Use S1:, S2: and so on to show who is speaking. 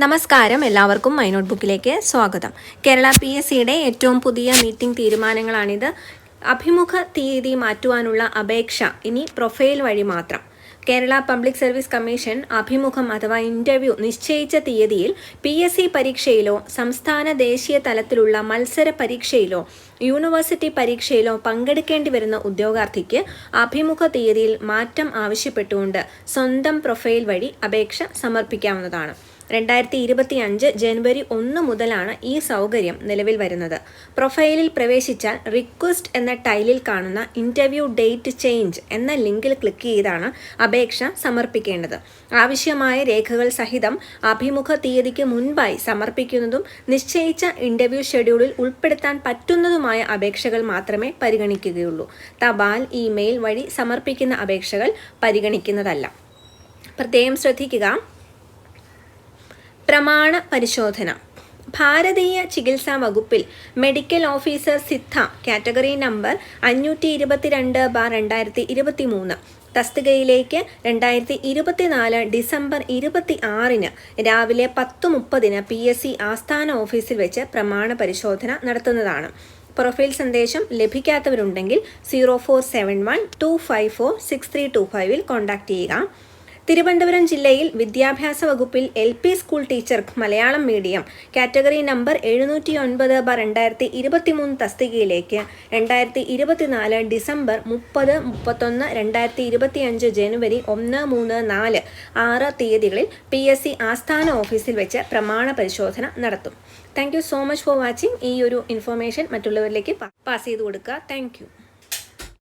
S1: നമസ്കാരം. എല്ലാവർക്കും my not ബുക്കിലേക്ക് സ്വാഗതം. കേരള പി എസ് സിയുടെ ഏറ്റവും പുതിയ മീറ്റിംഗ് തീരുമാനങ്ങളാണിത്. അഭിമുഖ തീയതി മാറ്റുവാനുള്ള അപേക്ഷ ഇനി പ്രൊഫൈൽ വഴി മാത്രം. കേരള പബ്ലിക് സർവീസ് കമ്മീഷൻ അഭിമുഖം അഥവാ ഇന്റർവ്യൂ നിശ്ചയിച്ച തീയതിയിൽ പി എസ് സി പരീക്ഷയിലോ സംസ്ഥാന ദേശീയ തലത്തിലുള്ള മത്സര പരീക്ഷയിലോ യൂണിവേഴ്സിറ്റി പരീക്ഷയിലോ പങ്കെടുക്കേണ്ടി വരുന്ന ഉദ്യോഗാർത്ഥിക്ക് അഭിമുഖ തീയതിയിൽ മാറ്റം ആവശ്യപ്പെട്ടുകൊണ്ട് സ്വന്തം പ്രൊഫൈൽ വഴി അപേക്ഷ സമർപ്പിക്കാവുന്നതാണ്. രണ്ടായിരത്തി ഇരുപത്തി അഞ്ച് ജനുവരി ഒന്ന് മുതലാണ് ഈ സൗകര്യം നിലവിൽ വരുന്നത്. പ്രൊഫൈലിൽ പ്രവേശിച്ചാൽ റിക്വസ്റ്റ് എന്ന ടൈലിൽ കാണുന്ന ഇന്റർവ്യൂ ഡേറ്റ് ചേഞ്ച് എന്ന ലിങ്കിൽ ക്ലിക്ക് ചെയ്താണ് അപേക്ഷ സമർപ്പിക്കേണ്ടത്. ആവശ്യമായ രേഖകൾ സഹിതം അഭിമുഖ തീയതിക്ക് മുൻപായി സമർപ്പിക്കുന്നതും നിശ്ചയിച്ച ഇന്റർവ്യൂ ഷെഡ്യൂളിൽ ഉൾപ്പെടുത്താൻ പറ്റുന്നതുമായ അപേക്ഷകൾ മാത്രമേ പരിഗണിക്കുകയുള്ളൂ. തപാൽ ഇമെയിൽ വഴി സമർപ്പിക്കുന്ന അപേക്ഷകൾ പരിഗണിക്കുന്നതല്ല. പ്രത്യേകം ശ്രദ്ധിക്കുക. പ്രമാണ പരിശോധന. ഭാരതീയ ചികിത്സാ വകുപ്പിൽ medical officer Siddha category number അഞ്ഞൂറ്റി ഇരുപത്തിരണ്ട് ബാർ രണ്ടായിരത്തി ഇരുപത്തി മൂന്ന് തസ്തികയിലേക്ക് രണ്ടായിരത്തി ഇരുപത്തിനാല് ഡിസംബർ ഇരുപത്തി ആറിന് രാവിലെ പത്ത് മുപ്പതിന് പി എസ് സി ആസ്ഥാന ഓഫീസിൽ വെച്ച് പ്രമാണ പരിശോധന നടത്തുന്നതാണ്. പ്രൊഫൈൽ സന്ദേശം ലഭിക്കാത്തവരുണ്ടെങ്കിൽ zero four seven one two five four six three two ഫൈവിൽ കോൺടാക്ട് ചെയ്യുക. തിരുവനന്തപുരം ജില്ലയിൽ വിദ്യാഭ്യാസ വകുപ്പിൽ എൽ പി സ്കൂൾ ടീച്ചർക്ക് മലയാളം മീഡിയം. കാറ്റഗറി നമ്പർ എഴുന്നൂറ്റി ഒൻപത് ബ രണ്ടായിരത്തി ഇരുപത്തിമൂന്ന് തസ്തികയിലേക്ക് രണ്ടായിരത്തി ഇരുപത്തിനാല് ഡിസംബർ മുപ്പത് മുപ്പത്തൊന്ന് രണ്ടായിരത്തി ഇരുപത്തിയഞ്ച് ജനുവരി ഒന്ന് മൂന്ന് നാല് ആറ് തീയതികളിൽ പി എസ് സി ആസ്ഥാന ഓഫീസിൽ വെച്ച് പ്രമാണ പരിശോധന നടത്തും. Thank you so much for watching. ഈ ഒരു ഇൻഫർമേഷൻ മറ്റുള്ളവരിലേക്ക് പാസ് ചെയ്ത് കൊടുക്കുക. താങ്ക്